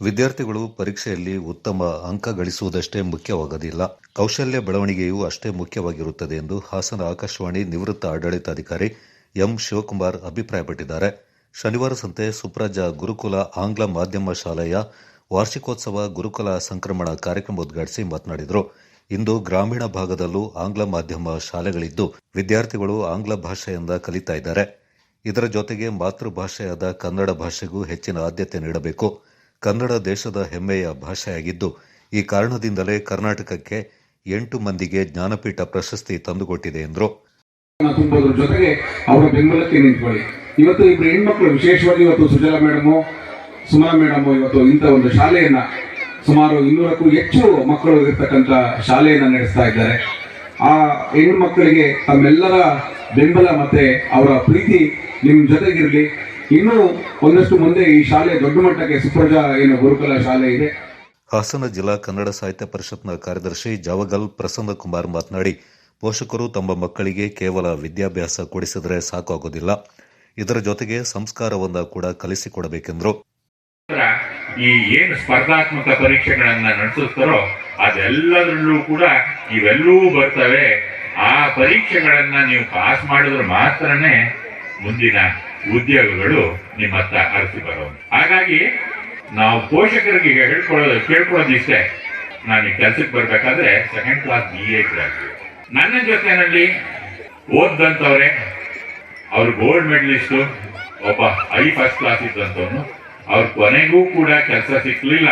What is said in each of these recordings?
ವಿದ್ಯಾರ್ಥಿಗಳು ಪರೀಕ್ಷೆಯಲ್ಲಿ ಉತ್ತಮ ಅಂಕ ಗಳಿಸುವುದಷ್ಟೇ ಮುಖ್ಯವಾಗದಿಲ್ಲ. ಕೌಶಲ್ಯ ಬೆಳವಣಿಗೆಯೂ ಅಷ್ಟೇ ಮುಖ್ಯವಾಗಿರುತ್ತದೆ ಎಂದು ಹಾಸನ ಆಕಾಶವಾಣಿ ನಿವೃತ್ತ ಆಡಳಿತಾಧಿಕಾರಿ ಎಂ ಶಿವಕುಮಾರ್ ಅಭಿಪ್ರಾಯಪಟ್ಟಿದ್ದಾರೆ. ಶನಿವಾರ ಸಂತೆ ಸುಪ್ರಜಾ ಗುರುಕುಲ ಆಂಗ್ಲ ಮಾಧ್ಯಮ ಶಾಲೆಯ ವಾರ್ಷಿಕೋತ್ಸವ ಗುರುಕುಲ ಸಂಕ್ರಮಣ ಕಾರ್ಯಕ್ರಮ ಉದ್ಘಾಟಿಸಿ ಮಾತನಾಡಿದರು. ಇಂದು ಗ್ರಾಮೀಣ ಭಾಗದಲ್ಲೂ ಆಂಗ್ಲ ಮಾಧ್ಯಮ ಶಾಲೆಗಳಿದ್ದು, ವಿದ್ಯಾರ್ಥಿಗಳು ಆಂಗ್ಲ ಭಾಷೆಯಿಂದ ಕಲಿತಾ ಇದ್ದಾರೆ. ಇದರ ಜೊತೆಗೆ ಮಾತೃಭಾಷೆಯಾದ ಕನ್ನಡ ಭಾಷೆಗೂ ಹೆಚ್ಚಿನ ಆದ್ಯತೆ ನೀಡಬೇಕು. ಕನ್ನಡ ದೇಶದ ಹೆಮ್ಮೆಯ ಭಾಷೆಯಾಗಿದ್ದು, ಈ ಕಾರಣದಿಂದಲೇ ಕರ್ನಾಟಕಕ್ಕೆ ಎಂಟು ಮಂದಿಗೆ ಜ್ಞಾನಪೀಠ ಪ್ರಶಸ್ತಿ ತಂದುಕೊಟ್ಟಿದೆ ಎಂದರು. ಜೊತೆಗೆ ಅವರ ಬೆಂಬಲಕ್ಕೆ ನಿಂತ್ಕೊಳ್ಳಿ. ಇವತ್ತು ಇಬ್ಬರು ಹೆಣ್ಮಕ್ಳು, ವಿಶೇಷವಾಗಿ ಇವತ್ತು ಸುಜಲಾ ಮೇಡಮು ಸುಮಾ ಮೇಡಮ್ ಇವತ್ತು ಇಂಥ ಒಂದು ಶಾಲೆಯನ್ನ ಸುಮಾರು ಇನ್ನೂರಕ್ಕೂ ಹೆಚ್ಚು ಮಕ್ಕಳು ಇರ್ತಕ್ಕಂಥ ಶಾಲೆಯನ್ನ ನಡೆಸ್ತಾ ಇದ್ದಾರೆ. ಆ ಹೆಣ್ಮಕ್ಕಳಿಗೆ ತಮ್ಮೆಲ್ಲರ ಬೆಂಬಲ ಮತ್ತೆ ಅವರ ಪ್ರೀತಿ ನಿಮ್ಮ ಜೊತೆಗಿರಲಿ. ಇನ್ನೂ ಒಂದಷ್ಟು ಮುಂದೆ ಈ ಶಾಲೆ ದೊಡ್ಡ ಮಟ್ಟಕ್ಕೆ ಸುಪ್ರಜಾ ಏನು ಗುರುಕುಲ ಶಾಲೆ ಇದೆ. ಹಾಸನ ಜಿಲ್ಲಾ ಕನ್ನಡ ಸಾಹಿತ್ಯ ಪರಿಷತ್ನ ಕಾರ್ಯದರ್ಶಿ ಜಾವಗಲ್ ಪ್ರಸನ್ನ ಕುಮಾರ್ ಮಾತನಾಡಿ ಪೋಷಕರು ತಮ್ಮ ಮಕ್ಕಳಿಗೆ ಕೇವಲ ವಿದ್ಯಾಭ್ಯಾಸ ಕೊಡಿಸಿದರೆ ಸಾಕಾಗೋದಿಲ್ಲ ಇದರ ಜೊತೆಗೆ ಸಂಸ್ಕಾರವನ್ನ ಕೂಡ ಕಲಿಸಿಕೊಡಬೇಕೆಂದರು. ಈ ಏನು ಸ್ಪರ್ಧಾತ್ಮಕ ಪರೀಕ್ಷೆಗಳನ್ನ ನಡೆಸುತ್ತಾರೋ ಅದೆಲ್ಲದರಲ್ಲೂ ಕೂಡ ಇವೆಲ್ಲವೂ ಬರ್ತವೆ. ಆ ಪರೀಕ್ಷೆಗಳನ್ನ ನೀವು ಪಾಸ್ ಮಾಡಿದ್ರೆ ಮಾತ್ರನೇ ಮುಂದಿನ ಉದ್ಯೋಗಗಳು ನಿಮ್ಮತ್ತ ಅರಸಿ ಬರೋದು. ಹಾಗಾಗಿ ನಾವು ಪೋಷಕರಿಗೆ ಹೇಳ್ಕೊಳ್ಳೋದು ಕೇಳ್ಕೊಳ್ಳೋದು ಇಷ್ಟೇ. ನಾನು ಈ ಕೆಲಸಕ್ಕೆ ಬರ್ಬೇಕಾದ್ರೆ ಸೆಕೆಂಡ್ ಕ್ಲಾಸ್ ಬಿ ಎ ನನ್ನ ಜೊತೆನಲ್ಲಿ ಓದ್ದಂತವ್ರೆ ಅವ್ರು ಗೋಲ್ಡ್ ಮೆಡಲಿಸ್ಟು ಒಬ್ಬ ಐ ಫಸ್ಟ್ ಕ್ಲಾಸ್ ಇದ್ದಂತವನು ಅವ್ರ ಕೊನೆಗೂ ಕೂಡ ಕೆಲಸ ಸಿಕ್ಲಿಲ್ಲ.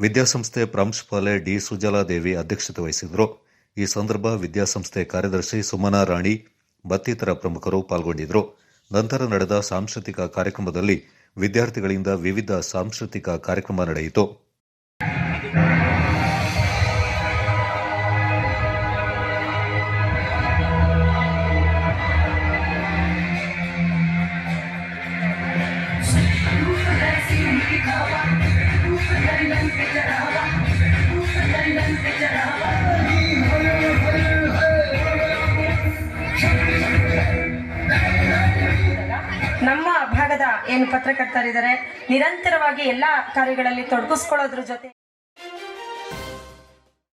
ವಿದ್ಯಾಸಂಸ್ಥೆ ಪ್ರಾಂಶುಪಾಲೆ ಡಿ. ಸುಜಲಾದೇವಿ ಅಧ್ಯಕ್ಷತೆ ವಹಿಸಿದ್ರು. ಈ ಸಂದರ್ಭ ವಿದ್ಯಾಸಂಸ್ಥೆ ಕಾರ್ಯದರ್ಶಿ ಸುಮನಾ ರಾಣಿ ಮತ್ತಿತರ ಪ್ರಮುಖರು ಪಾಲ್ಗೊಂಡಿದ್ದರು. ನಂತರ ನಡೆದ ಸಾಂಸ್ಕೃತಿಕ ಕಾರ್ಯಕ್ರಮದಲ್ಲಿ ವಿದ್ಯಾರ್ಥಿಗಳಿಂದ ವಿವಿಧ ಸಾಂಸ್ಕೃತಿಕ ಕಾರ್ಯಕ್ರಮ ನಡೆಯಿತು. ನಮ್ಮ ಏನು ಪತ್ರಕರ್ತರಿದ್ದಾರೆ ನಿರಂತರವಾಗಿ ಎಲ್ಲ ಕಾರ್ಯಗಳಲ್ಲಿ ತೊಡಗಿಸ್ಕೊಳ್ಳೋದ್ರ ಜೊತೆ